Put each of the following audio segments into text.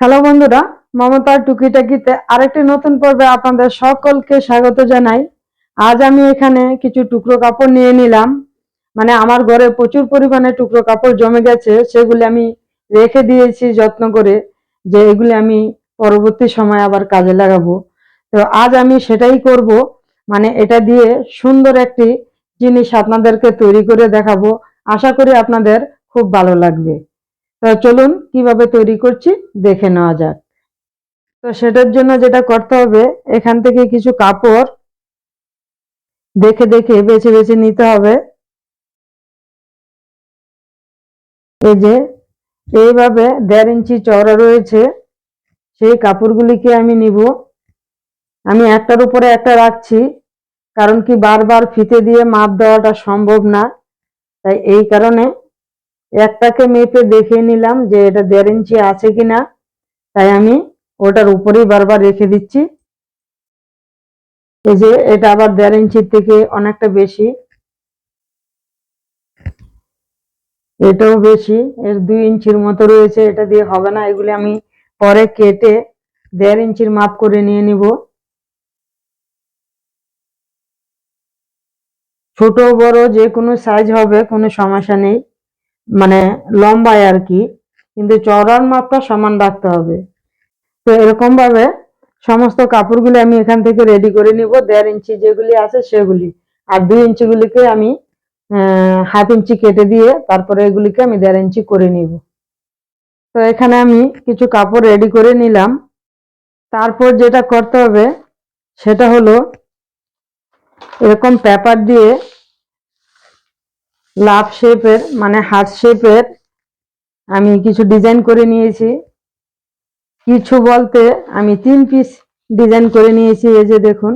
Hello বন্ধুরা, মমতার টুকিটাকিতে আরেকটি নতুন পর্বে আপনাদের সকলকে স্বাগত জানাই। আজ আমি এখানে কিছু টুকরো কাপড় নিয়ে নিলাম। মানে আমার ঘরে প্রচুর পরিমাণে টুকরো কাপড় জমে গেছে, সেগুলি আমি রেখে দিয়েছি যত্ন করে যে এগুলি আমি পরবর্তী সময় আবার কাজে লাগাবো। তো আজ আমি সেটাই করব। মানে এটা দিয়ে সুন্দর একটি জিনিস আপনাদেরকে তৈরি করে দেখাবো। আশা করি আপনাদের খুব ভালো লাগবে। তো চলুন কীভাবে তৈরি করছি দেখে নেওয়া যাক। তো সেটার জন্য যেটা করতে হবে, এখান থেকে কিছু কাপড় দেখে দেখে বেছে বেছে নিতে হবে। এই যে, এইভাবে দেড় ইঞ্চি চওড়া রয়েছে, সেই কাপড়গুলিকে আমি নিব। আমি একটার উপরে একটা রাখছি, কারণ কি বারবার ফিতে দিয়ে মাপ দেওয়াটা সম্ভব না, তাই এই কারণে একটাকে মেপে দেখে নিলাম যে এটা দেড় ইঞ্চি আছে কিনা। তাই আমি ওটার উপরেই বারবার রেখে দিচ্ছি। এই যে এটা আবার দেড় ইঞ্চির থেকে অনেকটা বেশি। এটাও বেশি, এর দুই ইঞ্চির মতো রয়েছে, এটা দিয়ে হবে না। এগুলি আমি পরে কেটে দেড় ইঞ্চির মাপ করে নিয়ে নিব। ছোট বড় যে কোনো সাইজ হবে, কোনো সমস্যা নেই। মানে লম্বায় আর কি, কিন্তু চওড়ার মাপটা সমান রাখতে হবে। তো এরকম ভাবে সমস্ত কাপড়গুলি আমি এখান থেকে রেডি করে নিব, দেড় ইঞ্চি যেগুলি আছে সেগুলি। আর দুই ইঞ্চিগুলিকে আমি হাফ ইঞ্চি কেটে দিয়ে তারপরে এগুলিকে আমি দেড় ইঞ্চি করে নিব। তো এখানে আমি কিছু কাপড় রেডি করে নিলাম। তারপর যেটা করতে হবে, সেটা হলো এরকম পেপার দিয়ে লাভ শেপের মানে হার্ট শেপের, আমি কিছু ডিজাইন করে নিয়েছি। কিছু বলতে আমি তিন পিস ডিজাইন করে নিয়েছি, এই যে দেখুন।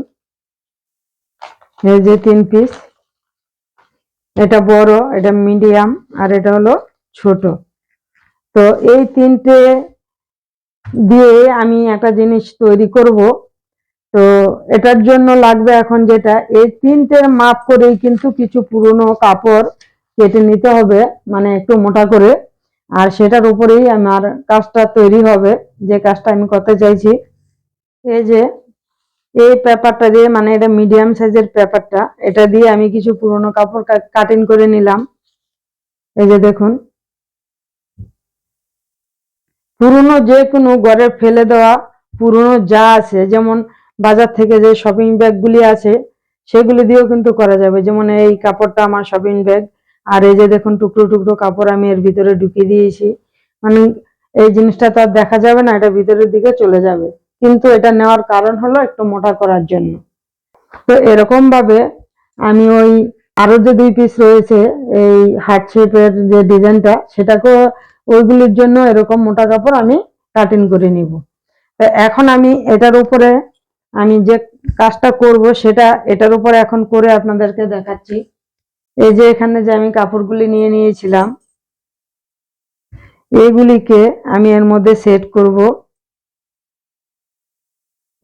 এই যে তিন পিস এটা বড়, এটা মিডিয়াম আর এটা হলো ছোট। তো এই তিনটে দিয়ে আমি একটা জিনিস তৈরি করব। তো এটার জন্য লাগবে এখন যেটা, এই তিনটের মাপ করেই কিন্তু কিছু পুরনো কাপড় কেটে নিতে হবে মানে একটু মোটা করে। আর সেটার উপরেই আমার কাজটা তৈরি হবে, যে কাজটা আমি করতে চাইছি। এই যে, এই পেপারটা দিয়ে মানে এটা মিডিয়াম সাইজের পেপারটা, এটা দিয়ে আমি কিছু পুরনো কাপড় কাটিং করে নিলাম। এই যে দেখুন। পুরনো যে কোনো ঘরে ফেলে দেওয়া পুরনো যা আছে, যেমন বাজার থেকে যে শপিং ব্যাগগুলি আছে, সেগুলি দিয়েও কিন্তু করা যাবে। যেমন এই কাপড়টা আমার শপিং ব্যাগ আর এই যে দেখুন টুকরো টুকরো কাপড় আমি এর ভিতরে ঢুকিয়ে দিয়েছি। মানে এই জিনিসটা তো আর দেখা যাবে না, এটা ভিতরের দিকে চলে যাবে। কিন্তু এটা নেওয়ার কারণ হলো একটু মোটা করার জন্য। তো এরকম ভাবে আমি ওই আরও যে দুই পিস রয়েছে, এই হার্ট শেপের যে ডিজাইনটা সেটাকে ওইগুলির জন্য এরকম মোটা কাপড় আমি কাটিং করে নিব। এখন আমি এটার উপরে আমি যে কাজটা করব, সেটা এটার উপরে এখন করে আপনাদেরকে দেখাচ্ছি। এই যে এখানে যে আমি কাপড়গুলি নিয়ে নিয়েছিলাম এগুলিকে আমি এর মধ্যে সেট করব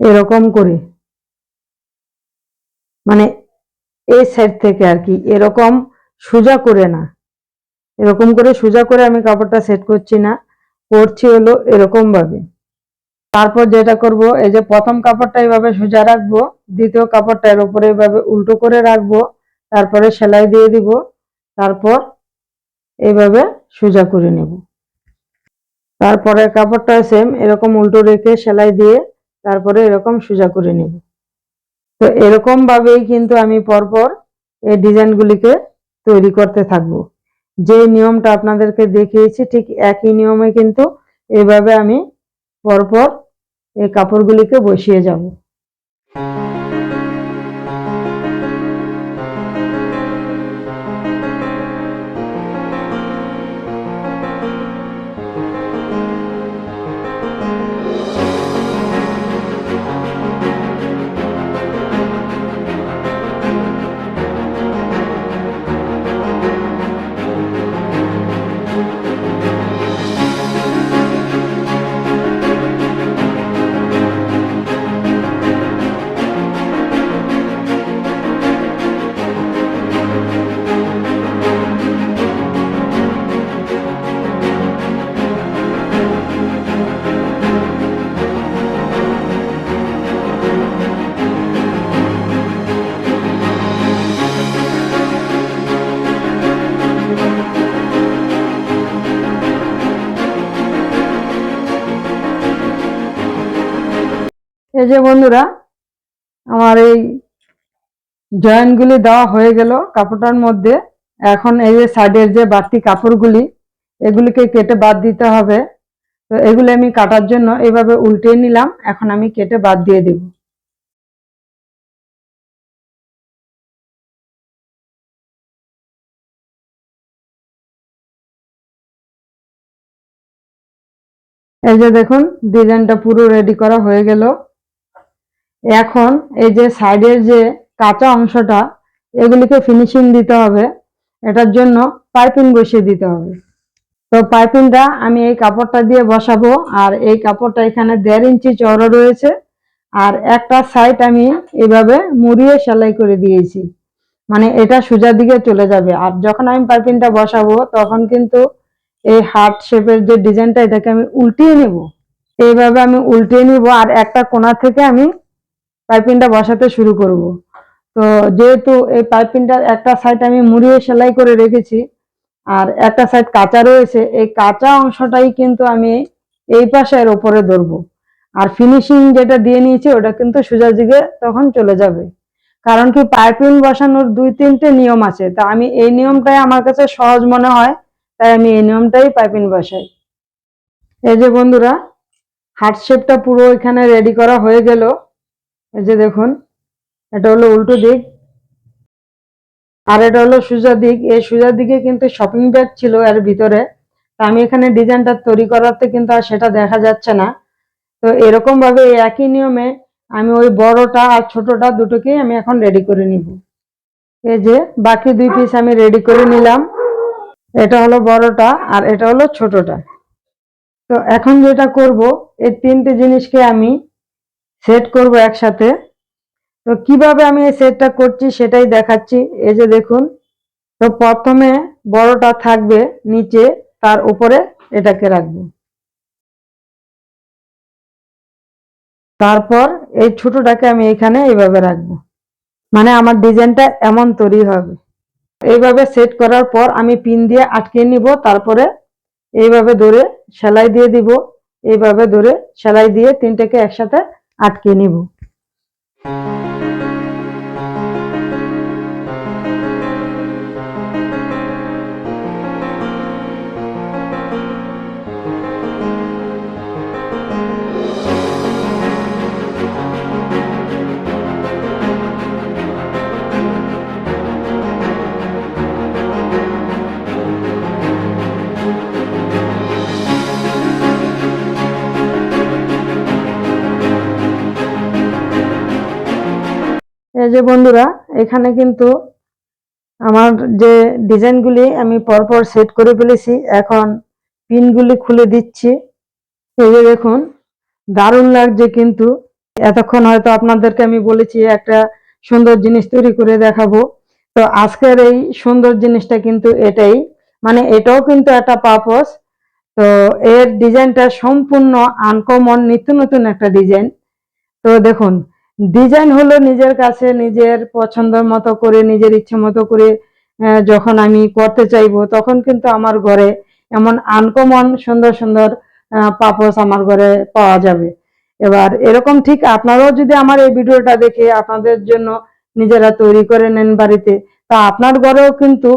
এরকম করে। মানে এই সাইড থেকে আর কি, এরকম সোজা করে না। এরকম করে সোজা করে আমি কাপড়টা সেট করছি না, করছি হলো এরকম ভাবে তারপর যেটা করব, এই যে প্রথম কাপড়টা এইভাবে সোজা রাখব, দ্বিতীয় কাপড়টা এর উপরে এইভাবে উল্টো করে রাখব। তারপরে সেলাই দিয়ে দিব। তারপর এইভাবে সোজা করে নেব। তারপরে কাপড়টা সেম এরকম উল্টো রেখে সেলাই দিয়ে তারপরে এরকম সোজা করে নেব। তো এরকম ভাবেই কিন্তু আমি পরপর এই ডিজাইনগুলিকে তৈরি করতে থাকব। যে নিয়মটা আপনাদেরকে দেখিয়েছি, ঠিক একই নিয়মে কিন্তু এভাবে আমি পরপর এই কাপড়গুলিকে বসিয়ে যাব। এই যে বন্ধুরা, আমার এই জয়েন্টগুলি দেওয়া হয়ে গেল কাপড়টার মধ্যে। এখন এই যে সাইডের যে বাড়তি কাপড়গুলি, এগুলিকে কেটে বাদ দিতে হবে। তো এগুলি আমি কাটার জন্য এইভাবে উল্টে নিলাম। এখন আমি কেটে বাদ দিয়ে দেব। এই যে দেখুন, ডিজাইনটা পুরো রেডি করা হয়ে গেল। এখন এই যে সাইডের যে কাঁচা অংশটা, এগুলিকে ফিনিশিং দিতে হবে। এটার জন্য পাইপিং বসিয়ে দিতে হবে। তো পাইপিংটা আমি এই কাপড়টা দিয়ে বসাবো, আর এই কাপড়টা এখানে দেড় ইঞ্চি চওড়া রয়েছে। আর একটা সাইড আমি এভাবে মুড়িয়ে সেলাই করে দিয়েছি। মানে এটা সোজা দিকে চলে যাবে। আর যখন আমি পাইপিংটা বসাবো, তখন কিন্তু এই হার্ট শেপের যে ডিজাইনটা, এটাকে আমি উল্টিয়ে নেব। এইভাবে আমি উল্টিয়ে নিব, আর একটা কোণা থেকে আমি পাইপিংটা বসাতে শুরু করব। তো যেহেতু এই পাইপিংটার একটা সাইড আমি মুড়িয়ে সেলাই করে রেখেছি, আর একটা সাইড কাঁচা রয়েছে, এই কাঁচা অংশটাই কিন্তু আমি এই পাশের ওপরে ধরবো। আর ফিনিশিং যেটা দিয়ে নিয়েছি, ওটা কিন্তু সোজা দিকে তখন চলে যাবে। কারণ কি পাইপিং বসানোর দুই তিনটে নিয়ম আছে, তা আমি এই নিয়মটাই আমার কাছে সহজ মনে হয়, তাই আমি এই নিয়মটাই পাইপিং বসাই। এই যে বন্ধুরা হার্ট শেপটা পুরো এখানে রেডি করা হয়ে গেল। এই যে দেখুন, এটা হলো উল্টো দিক আর এটা হলো সোজা দিক। এই সোজা দিকে কিন্তু শপিং ব্যাগ ছিল এর ভিতরে। আমি এখানে ডিজাইনটা তৈরি করাতে কিন্তু আর সেটা দেখা যাচ্ছে না। তো এরকম ভাবে একই নিয়মে আমি ওই বড়টা আর ছোটটা দুটোকেই আমি এখন রেডি করে নিব। এই যে বাকি দুই পিস আমি রেডি করে নিলাম। এটা হলো বড়টা আর এটা হলো ছোটটা। তো এখন যেটা করব, এই তিনটে জিনিসকে আমি সেট করব একসাথে। তো কীভাবে আমি এই সেটটা করছি সেটাই দেখাচ্ছি। এই যে দেখুন, তো প্রথমে বড়টা থাকবে নিচে, তার উপরে এটাকে রাখব। তারপর এই ছোটটাকে আমি এখানে এইভাবে রাখব। মানে আমার ডিজাইনটা এমন তৈরি হবে। এইভাবে সেট করার পর আমি পিন দিয়ে আটকে নিব, তারপরে এইভাবে ধরে সেলাই দিয়ে দিব। এইভাবে ধরে সেলাই দিয়ে তিনটাকে একসাথে আটকে নিব। এই যে বন্ধুরা, এখানে কিন্তু আমার যে ডিজাইনগুলি আমি পরপর সেট করে ফেলেছি, এখন পিনগুলি খুলে দিচ্ছি। এই যে দেখুন, দারুণ লাগছে কিন্তু। এতক্ষণ হয়তো আপনাদেরকে আমি বলেছি, একটা সুন্দর জিনিস তৈরি করে দেখাবো। তো আজকের এই সুন্দর জিনিসটা কিন্তু এটাই। মানে এটাও কিন্তু একটা পারপস তো এর ডিজাইনটা সম্পূর্ণ আনকমন নিত্য নতুন একটা ডিজাইন। তো দেখুন ডিজাইন হলো নিজের কাছে নিজের পছন্দ মতো করে, নিজের ইচ্ছে মতো করে যখন আমি করতে চাইব, তখন কিন্তু আমার ঘরে এমন আনকমন সুন্দর সুন্দর পাপস আমার ঘরে পাওয়া যাবে। এবার এরকম ঠিক আপনারাও যদি আমার এই ভিডিওটা দেখে আপনাদের জন্য নিজেরা তৈরি করে নেন বাড়িতে, তা আপনার ঘরেও কিন্তু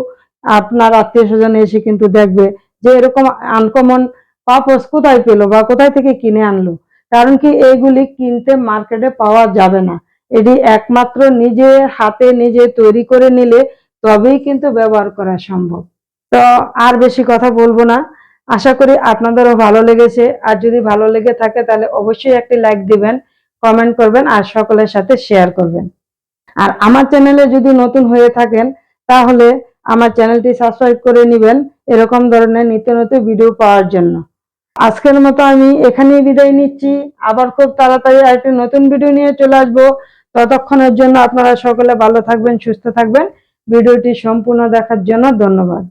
আপনার আত্মীয় স্বজন এসে কিন্তু দেখবে যে এরকম আনকমন পাপস কোথায় পেল বা কোথায় থেকে কিনে আনলো। কারণ কি এইগুলি কিনতে মার্কেটে পাওয়া যাবে না। এটি একমাত্র নিজে হাতে নিজে তৈরি করে নিলে তবেই কিন্তু ব্যবহার করা সম্ভব। তো আর বেশি কথা বলব না। আশা করি আপনাদেরও ভালো লেগেছে। আর যদি ভালো লেগে থাকে তাহলে অবশ্যই একটি লাইক দিবেন কমেন্ট করবেন আর সকলের সাথে শেয়ার করবেন। আর আমার চ্যানেলে যদি নতুন হয়ে থাকেন, তাহলে আমার চ্যানেলটি সাবস্ক্রাইব করে নেবেন এরকম ধরনের নিত্য নতুন ভিডিও পাওয়ার জন্য। আজকের মতো আমি এখানেই বিদায় নিচ্ছি। আবার খুব তাড়াতাড়ি আরেকটি নতুন ভিডিও নিয়ে চলে আসব। ততক্ষণের জন্য আপনারা সকলে ভালো থাকবেন, সুস্থ থাকবেন। ভিডিওটি সম্পূর্ণ দেখার জন্য ধন্যবাদ।